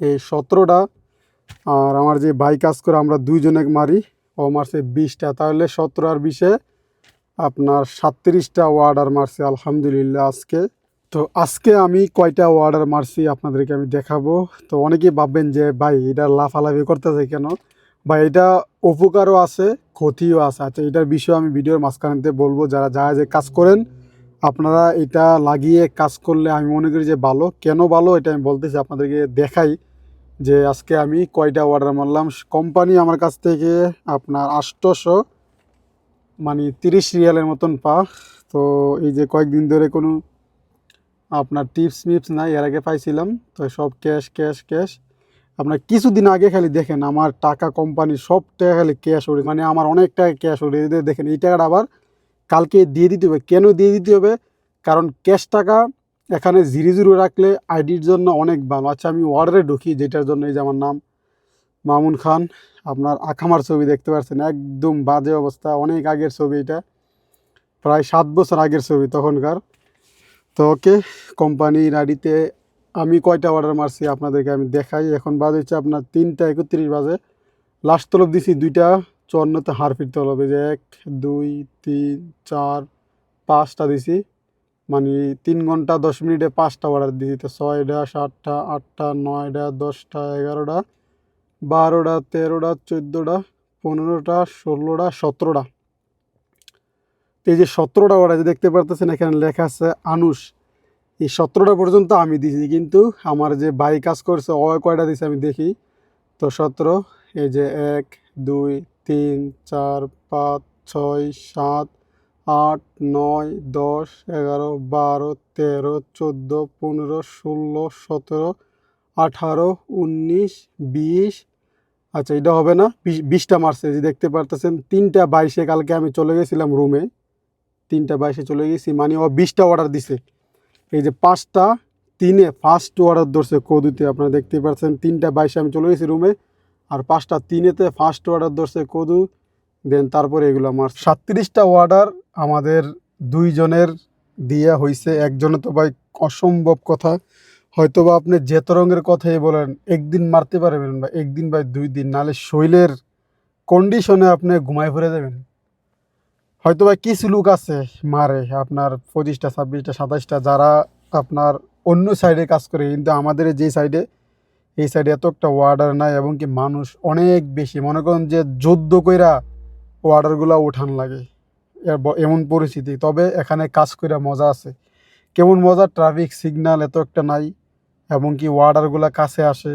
এই সতেরোটা। আর আমার যে ভাই কাজ করে, আমরা দুইজনে মারি। ও মারছে বিশটা, তাহলে সতেরো আর বিশে আপনার সাতত্রিশটা ওয়ার্ডার মারছি, আলহামদুলিল্লাহ আজকে। তো আজকে আমি কয়টা ওয়ার্ডার মারছি আপনাদেরকে আমি দেখাবো। তো অনেকেই ভাববেন যে, ভাই, এটা লাফালাফি করতেছে কেন? বা এটা উপকারও আছে, ক্ষতিও আছে। আচ্ছা এটার বিষয়ে আমি ভিডিওর মাঝখানেতে বলব। যারা যারা যে কাজ করেন, আপনারা এটা লাগিয়ে কাজ করলে আমি মনে করি যে ভালো। কেন ভালো? এটা আমি বলতেছি, আপনাদেরকে দেখাই। যে আজকে আমি কয়টা অর্ডার মারলাম? কোম্পানি আমার কাছ থেকে আপনার আষ্টশো মানে তিরিশ রিয়ালের মতন পা তো এই যে কয়েকদিন ধরে কোনো আপনার টিপস মিপস নাই, এর আগে পাইছিলাম। তো সব ক্যাশ ক্যাশ ক্যাশ আপনার কিছুদিন আগে খালি দেখেন আমার টাকা কোম্পানি সব টাকা খালি ক্যাশ ওরে মানে আমার অনেক টাকা ক্যাশ এদের দেখেন, এই টাকাটা আবার কালকে দিয়ে দিতে হবে। কেন দিয়ে দিতে হবে? কারণ ক্যাশ টাকা এখানে জিরো জিরো রাখলে আইডির জন্য অনেক ভালো আচ্ছা আমি অর্ডারে ঢুকি, যেটার জন্য এই যে আমার নাম মামুন খান। আপনার আখামার ছবি দেখতে পাচ্ছেন, একদম বাজে অবস্থা, অনেক আগের ছবি এটা। প্রায় সাত বছর আগের ছবি তখনকার। তো ওকে, কোম্পানির আইডিতে আমি কয়টা অর্ডার মারছি আপনাদেরকে আমি দেখাই। এখন বাজে হচ্ছে আপনার তিনটা একত্রিশ বাজে। লাস্ট তলব দিছি দুইটা, চুয়ান্নতে হার ফিরতে হবে যে এক, দুই, তিন, চার, পাঁচটা দিছি। মানে তিন ঘণ্টা দশ মিনিটে পাঁচটা অর্ডার দিছি তো ছয়টা, সাতটা, আটটা, নয়টা, দশটা, এগারোটা, বারোটা, তেরোটা, চোদ্দোটা, পনেরোটা, ষোলোটা, সতেরোটা। তো এই যে সতেরোটা অর্ডার দেখতে পারতেছেন, এখানে লেখা আছে আনুষ। এই সতেরোটা পর্যন্ত আমি দিয়েছি, কিন্তু আমার যে ভাই কাজ করছে, ও কয়টা দিছে আমি দেখি। তো সতেরো, এই যে এক, দুই, তিন, চার, পাঁচ, ছয়, সাত আট, নয়, দশ, এগারো, বারো, তেরো, চোদ্দ, পনেরো, ষোলো, সতেরো, আঠারো, উনিশ, বিশ। আচ্ছা এটা হবে না? বিশ বিশটা মারছে যে দেখতে পারতেছেন, তিনটা বাইশে কালকে আমি চলে গেছিলাম রুমে। তিনটা বাইশে চলে গেছি মানে ও বিশটা অর্ডার দিছে। এই যে পাঁচটা, তিনে ফার্স্ট অর্ডার ধরছে কদুতে, আপনারা দেখতে পাচ্ছেন তিনটা বাইশে আমি চলে গেছি রুমে, আর পাঁচটা তিনেতে ফার্স্ট অর্ডার ধরছে কদু। দেন তারপরে এগুলো আমার সাতত্রিশটা অর্ডার আমাদের দুইজনের দিয়া হয়েছে একজনে তো ভাই অসম্ভব কথা। হয়তো বা আপনি যেত রঙের কথাই বলেন, একদিন মারতে পারবেন বা একদিন বা দুই দিন। নাহলে শৈলের কন্ডিশনে আপনি ঘুমায় ফিরে যাবেন। হয়তো বা কিছু লোক আছে মারে, আপনার পঁচিশটা, ছাব্বিশটা সাতাশটা যারা আপনার অন্য সাইডে কাজ করে। কিন্তু আমাদের যে সাইডে এই সাইডে এত একটা ওয়ার্ডার নাই এবং কি মানুষ অনেক বেশি। মনে করেন যে যুদ্ধ কইরা ওয়ার্ডারগুলো উঠান লাগে। এমন পরিস্থিতি। তবে এখানে কাজ করে মজা আছে। কেমন মজা? ট্রাফিক সিগন্যাল এত একটা নাই, এবং কি কাছে আসে।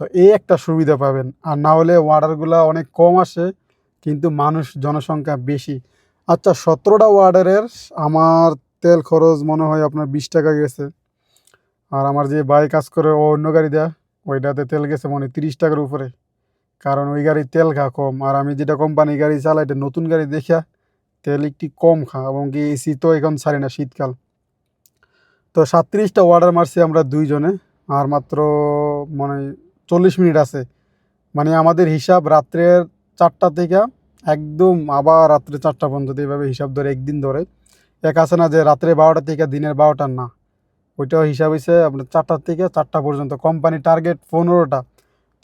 তো এই একটা সুবিধা পাবেন। আর না হলে ওয়ার্ডারগুলো অনেক কম আসে, কিন্তু মানুষ জনসংখ্যা বেশি। আচ্ছা সতেরোটা ওয়ার্ডারের আমার তেল খরচ মনে হয় আপনার বিশ টাকা গেছে। আর আমার যে বাই কাজ করে, ও অন্য গাড়ি দেয়া, ওইটাতে তেল গেছে মনে হয় তিরিশ টাকার উপরে। কারণ ওই গাড়ির তেল খা কম। আর আমি যেটা কোম্পানি গাড়ি চালাই, এটা নতুন গাড়ি দেখিয়া তেল একটি কম খা এবং কি এসি তো এখন ছাড়ি না শীতকাল। তো সাতত্রিশটা অর্ডার মারছি আমরা দুইজনে, আর মাত্র মানে চল্লিশ মিনিট আছে। মানে আমাদের হিসাব রাত্রের চারটা থেকে একদম আবার রাত্রে চারটা পর্যন্ত এইভাবে হিসাব ধরে, একদিন ধরে। এক আছে না যে রাত্রে বারোটা থেকে দিনের বারোটা না। ওইটাও হিসাব হয়েছে আপনার চারটার থেকে চারটা পর্যন্ত। কোম্পানি টার্গেট পনেরোটা।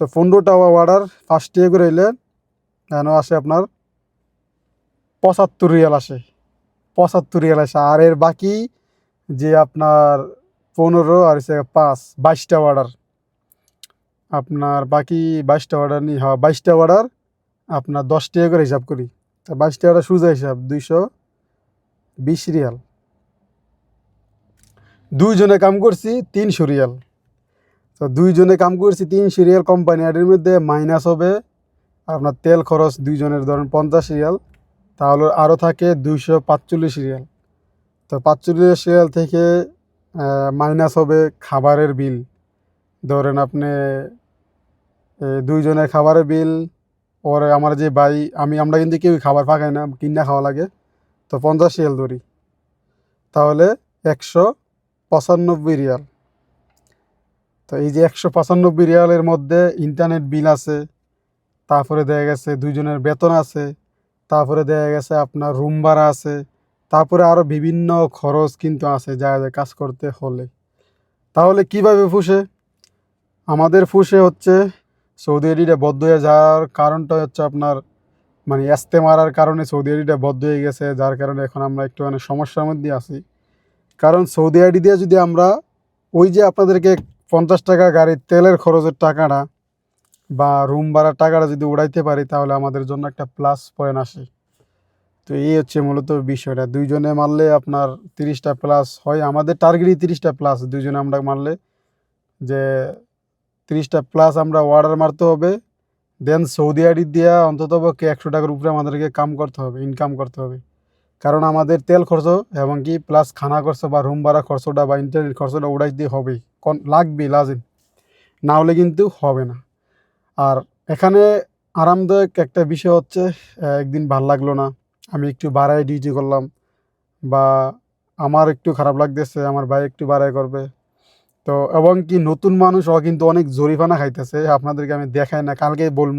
তো পনেরোটা অর্ডার ফার্স্ট ইয়ে করে এলে কেন আসে আপনার পঁচাত্তর রিয়াল আসে, পঁচাত্তর রিয়াল আসে। আর এর বাকি যে আপনার পনেরো আর হচ্ছে পাঁচ, বাইশটা অর্ডার আপনার বাকি বাইশটা অর্ডার নিয়ে হ্যাঁ বাইশটা অর্ডার আপনার দশ টাকা করে হিসাব করি। তা বাইশ অর্ডার সোজা হিসাব দুইশো বিশ রিয়াল দুইজনে কাম করছি তিনশো রিয়াল তো দুইজনে কাম করছি তিন সিরিয়াল কোম্পানি এর মধ্যে মাইনাস হবে আপনার তেল খরচ দুইজনের, ধরেন পঞ্চাশ সিরিয়াল তাহলে আরও থাকে দুইশো পাঁচচল্লিশ সিরিয়াল তো পাঁচচল্লিশ সিরিয়াল থেকে মাইনাস হবে খাবারের বিল ধরেন আপনি দুইজনের খাবারের বিল পরে আমার যে ভাই, আমি, আমরা কিন্তু কেউ খাবার পাকাই না, কিনা খাওয়া লাগে। তো পঞ্চাশ রিয়াল ধরি। তাহলে একশো পঁচানব্বই রিয়াল তো এই যে একশো পঁচানব্বই রিয়ালের মধ্যে ইন্টারনেট বিল আছে, তারপরে দেখা গেছে দুইজনের বেতন আছে, তারপরে দেখা গেছে আপনার রুম ভাড়া আছে, তারপরে আরও বিভিন্ন খরচ কিন্তু আছে যা যা কাজ করতে হলে। তাহলে কীভাবে ফুসে আমাদের ফুসে হচ্ছে সৌদি আরবিটা বদ্ধ হয়ে যাওয়ার কারণটা হচ্ছে আপনার মানে এস্তে মারার কারণে সৌদি আরবিটা বদ্ধ হয়ে গেছে, যার কারণে এখন আমরা একটু মানে সমস্যার মধ্যে আছি। কারণ সৌদি আরবি দিয়ে যদি আমরা, ওই যে আপনাদেরকে পঞ্চাশ টাকা গাড়ির তেলের খরচের টাকাটা বা রুম ভাড়ার টাকাটা যদি উড়াইতে পারি, তাহলে আমাদের জন্য একটা প্লাস পয়েন্ট আসে। তো এই হচ্ছে মূলত বিষয়টা। দুইজনে মারলে আপনার তিরিশটা প্লাস হয়। আমাদের টার্গেটই তিরিশটা প্লাস দুইজনে আমরা মারলে যে তিরিশটা প্লাস আমরা অর্ডার মারতে হবে। দেন সৌদি আরবি দিয়া অন্তত পক্ষে একশো টাকার উপরে আমাদেরকে কাম করতে হবে ইনকাম করতে হবে। কারণ আমাদের তেল খরচ এবং কি প্লাস খানা খরচ বা রুম ভাড়া খরচটা বা ইন্টারনেট খরচটা উড়াইতে হবেই। কন লাগবেই, লাজিম। না হলে কিন্তু হবে না। আর এখানে আরামদায়ক একটা বিষয় হচ্ছে একদিন ভালো লাগল না। আমি একটু বাড়ায় ডিউটি করলাম বা আমার একটু খারাপ লাগতেছে, আমার ভাই একটু বাড়াই করবে। তো এবং কি নতুন মানুষ ও কিন্তু অনেক জরিফানা খাইতেছে আপনাদেরকে আমি দেখাই না, কালকে বলব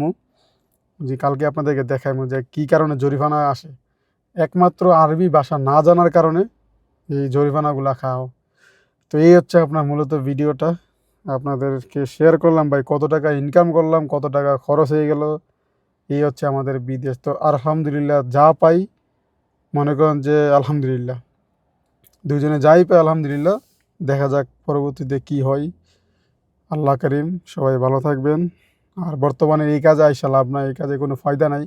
যে কালকে আপনাদেরকে দেখাইবো যে কী কারণে জরিফানা আসে। একমাত্র আরবি ভাষা না জানার কারণে এই জরিফানাগুলো খাও। তো এই হচ্ছে আপনার মূলত ভিডিওটা। আপনাদেরকে শেয়ার করলাম, ভাই, কত টাকা ইনকাম করলাম, কত টাকা খরচ হয়ে গেল। এই হচ্ছে আমাদের বিদেশ। তো আলহামদুলিল্লাহ যা পাই, মনে করেন যে আলহামদুলিল্লাহ। দুজনে যাই পাই, আলহামদুলিল্লাহ। দেখা যাক পরবর্তীতে কি হয়। আল্লাহ করিম, সবাই ভালো থাকবেন। আর বর্তমানে এই কাজে আইসা লাভ নাই, এই কাজে কোনো ফায়দা নাই।